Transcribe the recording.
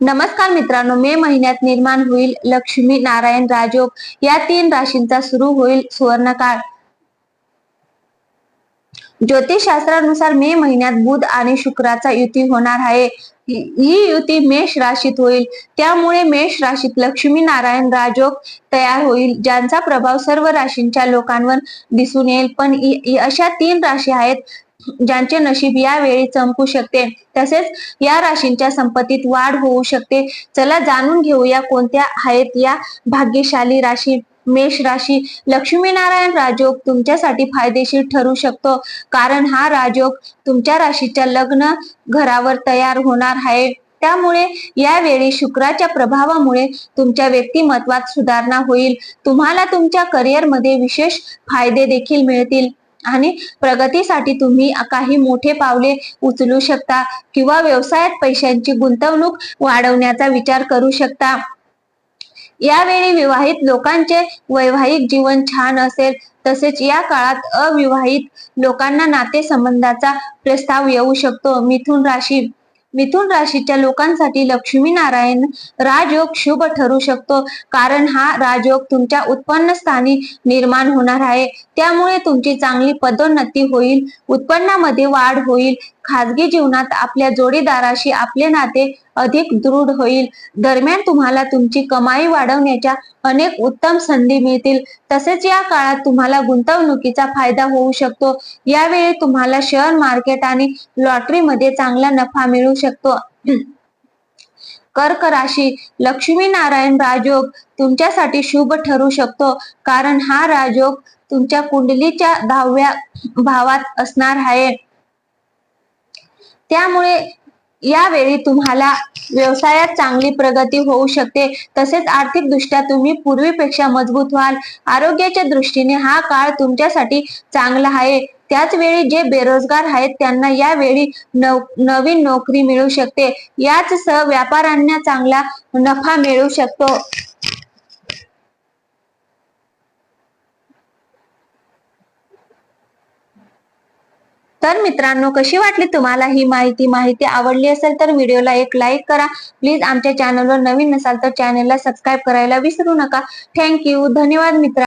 नमस्कार मित्रांनो मे महिन्यात निर्माण होईल लक्ष्मी नारायण राजयोग या तीन राशींचा सुरू होईल सुवर्णकाळ. ज्योतिषशास्त्रानुसार मे महिन्यात बुध आणि शुक्राचा युती होणार आहे. ही युती मेष राशीत होईल. त्यामुळे मेष राशीत लक्ष्मी नारायण राजयोग तयार होईल ज्यांचा प्रभाव सर्व राशींच्या लोकांवर दिसून येईल. पण अशा तीन राशी आहेत ज्यांचे नशीब यावेळी चमकू शकते तसेच या राशींच्या संपत्तीत वाढ होऊ शकते. चला जाणून घेऊया कोणत्या आहेत या भाग्यशाली राशी मेष राशी. लक्ष्मीनारायण राजयोग तुमच्यासाठी फायदेशीर ठरू शकतो कारण हा राजयोग तुमच्या राशीच्या लग्न घरावर तयार होणार आहे. त्यामुळे यावेळी शुक्राच्या प्रभावामुळे तुमच्या व्यक्तिमत्वात सुधारणा होईल. तुम्हाला तुमच्या करिअरमध्ये विशेष फायदे देखील मिळतील. आणि प्रगतीसाठी तुम्ही काही मोठे पावले उचलू शकता किंवा व्यवसायात पैशांची गुंतवणूक वाढवण्याचा विचार करू शकता. यावेळी विवाहित लोकांचे वैवाहिक जीवन छान असेल तसेच या काळात अविवाहित लोकांना नातेसंबंधाचा प्रस्ताव येऊ शकतो. मिथुन राशी मिथुन राशीच्या लोकांसाठी लक्ष्मी नारायण राजयोग शुभ ठरू शकतो. कारण हा राजयोग तुमच्या उत्पन्न स्थानी निर्माण होणार आहे. त्यामुळे तुमची चांगली पदोन्नती होईल. उत्पन्नामध्ये वाढ होईल. खाजगी जीवनात आपल्या जोडीदाराशी आपले नाते अधिक दृढ होईल. दरम्यान तुम्हाला तुमची कमाई वाढवण्याच्या अनेक उत्तम संधी मिळतील. तसेच या काळात तुम्हाला गुंतवणुकीचा फायदा होऊ शकतो. यावेळी तुम्हाला शेअर मार्केट आणि लॉटरीमध्ये चांगला नफा मिळू शकतो. कर्क राशी लक्ष्मी नारायण राजयोग तुमच्यासाठी शुभ ठरू शकतो. कारण हा राजयोग तुमच्या कुंडलीच्या दहाव्या भावात असणार आहे. त्यामुळे यावेळी तुम्हाला व्यवसायात चांगली प्रगती होऊ शकते. तसेच आर्थिक दृष्ट्या तुम्ही पूर्वीपेक्षा मजबूत व्हाल. आरोग्याच्या दृष्टीने हा काळ तुमच्यासाठी चांगला आहे. त्याच वेळी जे बेरोजगार आहेत त्यांना यावेळी नव नवीन नोकरी मिळू शकते. याच सह व्यापाऱ्यांना चांगला नफा मिळू शकतो. तर मित्रांनो कशी वाटली तुम्हाला ही माहिती? माहिती आवडली असेल तर व्हिडिओला एक लाईक करा. प्लीज आमच्या चॅनलवर नवीन नसाल तर चॅनलला सबस्क्राईब करायला विसरू नका. थँक्यू धन्यवाद मित्र